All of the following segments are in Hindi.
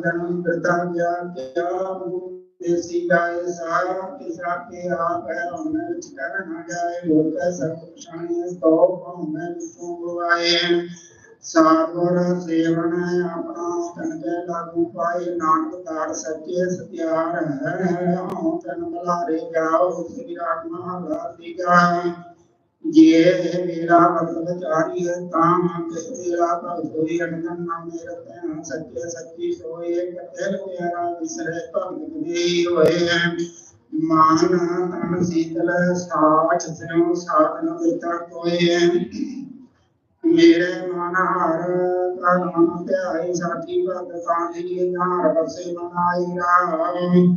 जन्म करता गया क्या देसी गाय सारा किसा के आप है हमने विच कर न जाए सब शानी तो हमने विचों गवाए सागर सेवन अपना तन के लागू पाए नानक तार सच्चे सत्यार है हम तन मलारे जाओ श्री राम लासी गा ये मेरा मतलब है ताम तेरा का सोई अनंदन नाम मेरे तन सत्य सच्ची सोए कतेल मेरा विसरे भगत दे होए मान तन शीतल, साच स्यो साधन बिता कोए मेरे मन हर का नाम ध्याई साथी भगत कांधी नार बसे मनाई राम।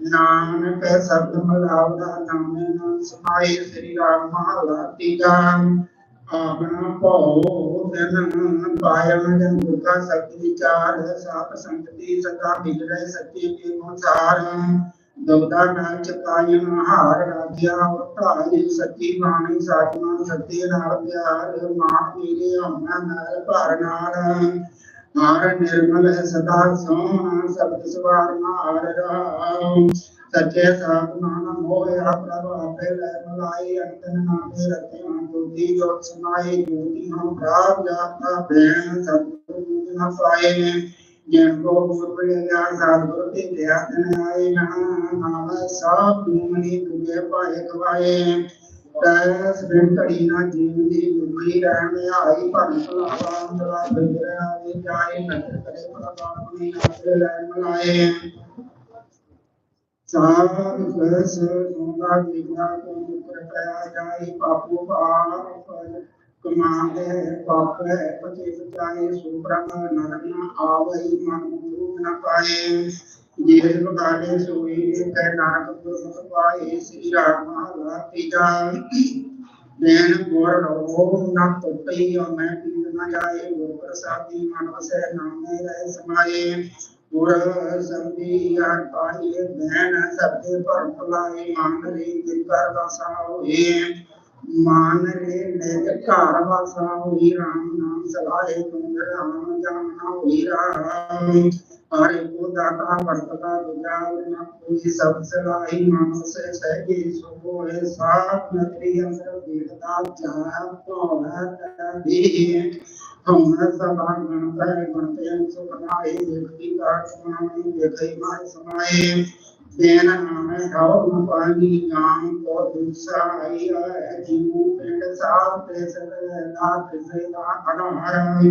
ਜਾਏ ਨਾਨਕ ਸਬਦ ਮਲਾਵਦਾ ਨਾਮੇ ਨਾਮ ਸਮਾਏ ਸ੍ਰੀ ਰਾਮ ਮਹਾਲਾ ਤੀਜਾ ਆਪਣਾ ਭਉ ਤਨ ਪਾਇਨ ਜਨ ਗੁਰਕਾ ਸਤ ਵਿਚਾਰ ਸਾਪ ਸੰਗਤੀ ਸਦਾ ਮਿਲਰੇ ਸੱਚੇ ਕੇ ਅਨੁਸਾਰ ਦਬਦਾ ਨਾਲ ਚਕਾਇਨ ਹਾਰ ਰਾਜਿਆ ਉਤਾਈ ਸੱਚੀ ਬਾਣੀ ਸਾਜਣਾ ਸੱਚੇ ਨਾਲ ਪਿਆਰ। ਮਾਨ ਮੇਰੇ ਹਮਨਾ ਨਾਲ ਭਰ ਨਾਲ। हार निर्मल है सदा संहार सप्त सुवर्ण हार राम सच्चे साधुनान मोह प्रभ अभय लय मलाई अंतन नाभे रति ज्योति ज्योत समाई ज्योति हम प्राप जाता भेण सतगुरु न पाए जिनको पूर्व या साधुर के ध्यान आए ना नाम सब मुनि तुझे पाए कवाए ਪਾਏ ਖਵਾਏ ਤੈਸ ਬਿਨ ਘੜੀ ਨਾ ਜੀਵ ਦੀ ਦੁਖੀ ਰਹਿਣ ਆਈ ਭਨ ਭਲਾਵਾ ਅੰਦਰਾ ਬਿਗੜਿਆ ਵੀ ਜਾਏ ਨਦਰ ਕਰੇ ਪ੍ਰਭ ਆਪਣੀ ਆਪੇ ਲੈ ਮਲਾਏ ਸਾਧ ਸਸ ਸੁੰਦਾ ਵਿਗਨਾ ਕੋ ਮੁਕਰ ਪਿਆ ਜਾਈ ਪਾਪੂ ਪਾਪ ਕਮਾਂਦੇ ਪਾਪ ਹੈ ਪਤੇ ਬਚਾਏ ਸੁਬ੍ਰਹਮ ਨਰਨ ਆਵਈ ਮਨ ਗੁਰੂ ਨ ਪਾਏ दीर्घ काले सूर्यनाथपुरमुखपाये श्रीरामः पिता नैन घोर लोभों न तप्तई और मैं पीर न जाए वो प्रसादी मानव से नामे रहे समाये। गुर सभी यार पाए नैन सबके पर भलाई मान रे दिलकर बसाओ हे मान रे नेतकार बसाओ हे राम नाम सलाहे तुम राम जाना हे राम आरेको दाता वर्तता विजान कोई सबसलाई मानव से सहगे सुखो है साथ न क्रिया सब देखता चाहत तो है तभी हम सब गण पर गण पे सुखनाए व्यक्ति का स्वामी देखई माय समाए देन हमें और पानी गाँव को दूसरा आई है जीव पेड़ साथ पे सब ना किसे का अनहरण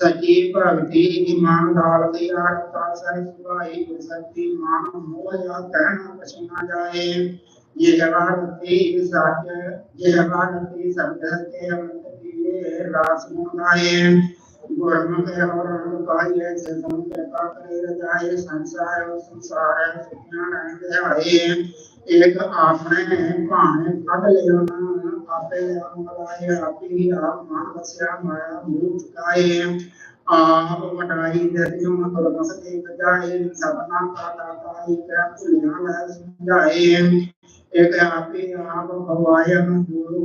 सचेत प्रगटे इमाम डालते सुभाई गुणशक्ति मान हो या कहना पसीना जाए ये हवाते साक्य ये हवाते शब्द के हवते रासमो गाए मुनाए गुरमुख और अनुपाय से समुद्र का करे जाए संसार और संसार सुज्ञान आए एक आपने भाने कद ले आपे अमलाए आपी आप मान बसया माया भूल चुकाए आप मटाई दरियों में बलमस के बजाए सबना का दाता एक भुलिया है समझाए एक आपे आप भवायन गुरु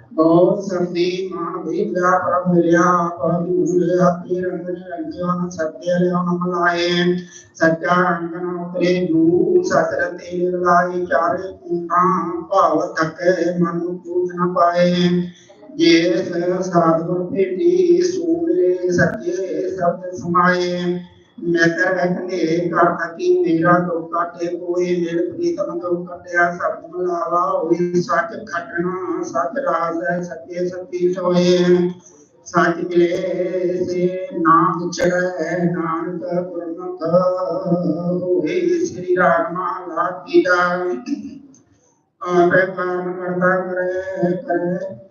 ओम सर्वे महाभेद्या परमल्या परमभूलया तेरंगने रंगेवान सत्यलयामलाये सत्यांगनोत्रे भू ससरते लाये चारे कुंठा पावतक मनु पूजन पाये ये साधु पेटी सूर्य सत्य शब्द सुनाये නැතරැකනේ කාකින් මේරා දුක්කටේ කෝයේ මෙල ප්‍රීතම දුක්කටය සබ්බලාවා ඔය සත්‍ය ඝටන සත්‍ය රාස සත්‍ය සත්‍ය සෝයේ සත්‍ය පිලේසේ නාම චරය නානක පුරමත ඔය ශ්‍රී රාමා ලාතිදා ආපේ කාම කරදා කරේ කරේ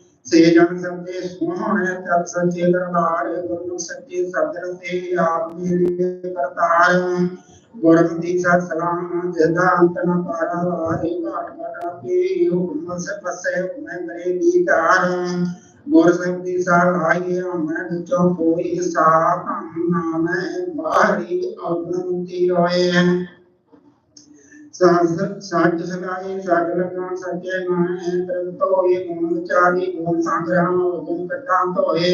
सेजं सत्ये सुमोण तत्सचेतनतार गुरुं सत्ये सदनते आत्मीये कर्तार गुरुं दीक्षा सलाम जदांतन पारावारे काटकाटे योग सपस्य मैं करे दीतार गुरु सत्य साल आए मैं जो कोई साथ नाम बाहरी अवनति रोए सहस्रशाक्यशतायी सागरकांसत्यमानतो ये गुणोचारी गुणसांग्रहमवगुणकटांतो हे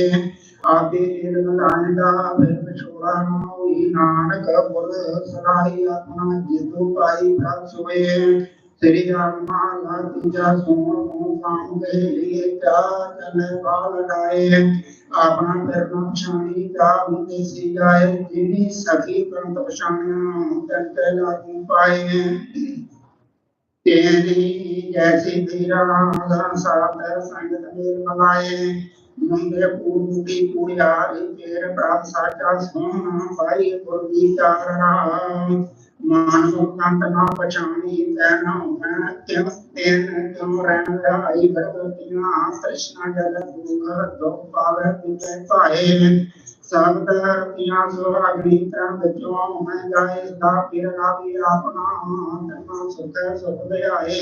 आदि लीलनदानदा भैरवशोरानो ई नानक पुर सदाहि आत्मा जितु पाई भ्रम सुवे श्री हनुमानतीजा सुमो काम के लिए चा चल पाल लाए आपना कर्म क्षणी का विदेशी जाए जिन्हें सखी कंत पशाना कंत लागू पाए तेरी जैसी तेरा साथ संगत निर्मलाए ਨੰਦੇ ਪੂਰਤੀ ਪੁਰਿਆਰੀ ਤੇਰ ਪ੍ਰਾਤ ਸਾਚਾ ਸੋਹਣਾ ਪਾਈ ਪੁਰਵੀ ਤਾਰਾ ਮਾਨੋ ਕੰਤ ਨਾ ਪਛਾਣੀ, ਤੈਨੋ ਮੈਂ ਤਿਨ ਤਿਨ ਤੁਮ ਰਹਿਣ ਲਾਈ ਵਰਤੀਆਂ ਤ੍ਰਿਸ਼ਨਾ ਜਲ ਦੁਖ ਦੋ ਪਾਵੇ ਤੁਤੇ ਭਾਏ। ਸਭ ਧਰਤੀਆਂ ਸੋ ਅਗਨੀ ਤਨ ਬਚੋ ਮੈਂ ਗਾਇ ਦਾ ਪਿਰ ਨਾ ਵੀ ਆਪਣਾ। ਤਨ ਸੁਖ ਸੁਖ ਦੇ ਆਏ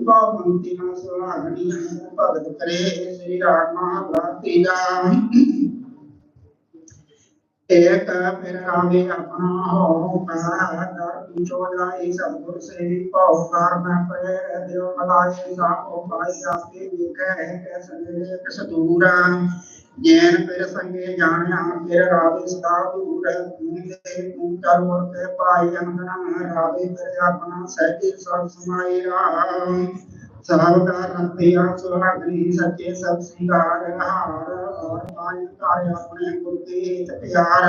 उपाभ्रंतिना सर्वाग्नि उपागत करे शरीरात्मा प्राप्तिदाम एक फिर आगे अपना हो कहा कर चोला इस अंकुर से पौकार न पर देव मलाई साको भाई रास्ते देखे कैसे देखे कैसे दूरा ज्ञान पर संगे जाने आखिर राधे सदा दूर घूमे कूटा वर्त पाई अंगना राधे पर अपना सहजे सब समाए राम सब का रतिया सुहागनी सचे सब सिंगार हार और पाई कार्य अपने गुरु के तैयार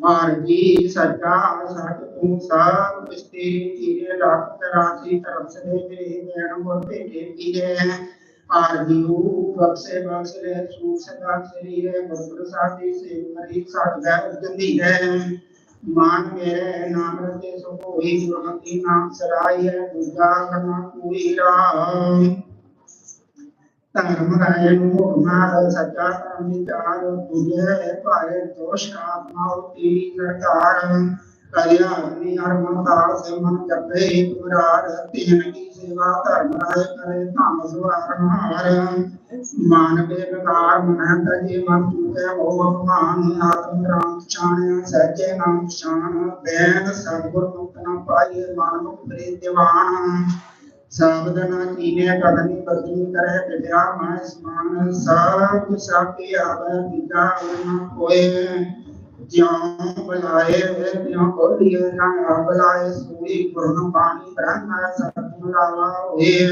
मार्गी सज्जा सटू सब स्थिर तीरे डॉक्टर राशि तरफ़ से मेरे बैरम और बेटे तीरे आर्यू बक्से बक्से सूक्ष्म शरीर बक्र साथी से मरीज़ साथ गैर जल्दी है मान मेरे नाम रते सो कोई गुरमती नाम सराय है दुर्गा करना कोई राम ਧਰਮ ਰਾਏ ਨੂੰ ਮਾਰ ਸੱਚਾ ਵਿਚਾਰ ਤੁਝੇ ਭਾਏ ਦੋਸ਼ ਕਾ ਮਾਉ ਤੇਰੀ ਸਰਕਾਰ ਕਰਿਆ ਨੀ ਹਰਮਨ ਤਾਲ ਸੇ ਮਨ ਜਪੇ ਪੁਰਾਰ ਤੀਨ ਦੀ ਸੇਵਾ ਧਰਮ ਰਾਏ ਕਰੇ ਧੰਮ ਸੁਆਰਨ ਹਾਰ ਮਾਨ ਦੇ ਵਿਕਾਰ ਮਹੰਤ ਜੀ ਮਨ ਤੂਏ ਉਹ ਭਗਵਾਨ ਆਤਮ ਰਾਮ ਚਾਣਿਆ ਸਹਿਜੇ ਨਾਮ ਸ਼ਾਨ ਬੈਨ ਸਤਗੁਰ ਮੁਕਤ ਨਾ ਪਾਈਏ ਮਨ ਮੁਖ ਪ੍ਰੀਤ ਦੀਵਾਨ ਸ਼ਬਦ ਕੀਨੇ ਕਦਨੀ ਬਦਨੀ ਕਰੇ ਵਿਦਿਆ ਮਨ ਸਮਾਨ ਸਭ ਸਾਕੇ ਆਵੇ ਵਿਦਾ ਨਾ ਕੋਏ ਜਿਉ ਬੁਲਾਏ ਤਿਉ ਕੋਲੀਏ ਨਾ ਬੁਲਾਏ, ਸੂਈ ਗੁਰਨ ਬਾਣੀ ਬ੍ਰਹਮ ਸਤਿ ਲਾਵਾ ਹੋਏ।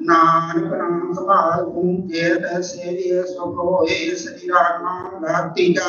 ਨਾਨਕ ਨਾਮ ਸੰਭਾਲ ਤੂੰ ਜੇਤ ਸੇਵੀਏ ਸੁਖ ਹੋਏ ਸ੍ਰੀ ਰਾਮ ਭਗਤੀ ਦਾ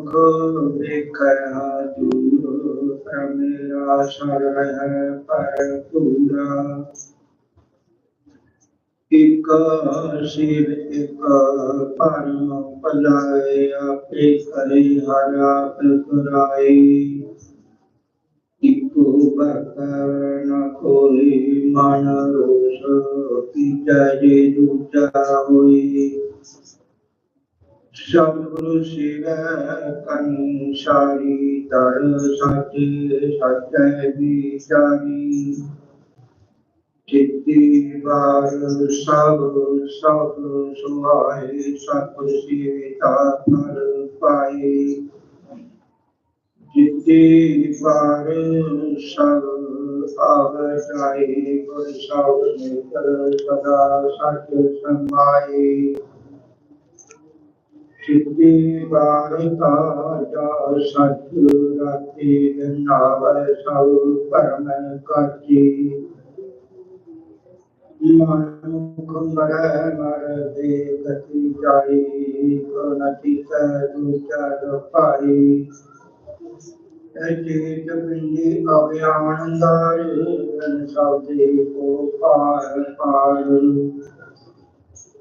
दुख विकह दूर मेरा शरण पर पूरा एक शिव, एक परम करे हरा प्रकराई इको बकरण कोई मन रोष की जय दूजा हुई ਸਤਿਗੁਰੂ ਸਿਵੈ ਕੰਸ਼ਾਰੀ ਦਰ ਸੱਚ ਸੱਚੈ ਵਿਚਾਰੀ ਜਿਤੀ ਵਾਰ ਸਭ ਸਭ ਸੁਹਾਏ ਸਤਿ ਸਿਵਤਾ ਪਰ ਪਾਈ ਜਿਤੀ ਵਾਰ ਸਭ ਆਵਜਾਈ ਗੁਰ ਸਭ ਨਿਕਲ ਸਦਾ ਸੱਚ ਸਮਾਈ ਸਿੱਧੀ ਬਾਰਿਕਾ ਜਾ ਸੱਚ ਰਾਤੀ ਨਾਵੈ ਸਭ ਪਰਮ ਕਾਚੀ ਮਨੁਖ ਮਰੈ ਮਰ ਦੇ ਗਤੀ ਜਾਈ ਗੁਰਨਤੀ ਕੈ ਦੂਜਾ ਪਾਈ ਐਜੇ ਜਪਿੰਦੀ ਅਵਿਆਨੰਦਾਰ ਸਭ ਦੇ ਕੋ ਪਾਰ ਪਾਰ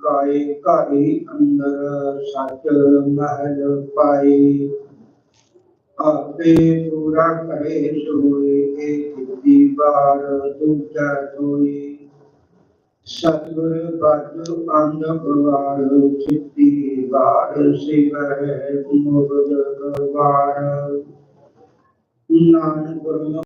काए काए अंदर साचल महल पाए आपे पूरा करे सोए, एक दीवार दूजा सोए सतगुर अंग चित्ती बार शिव है मुगल नानक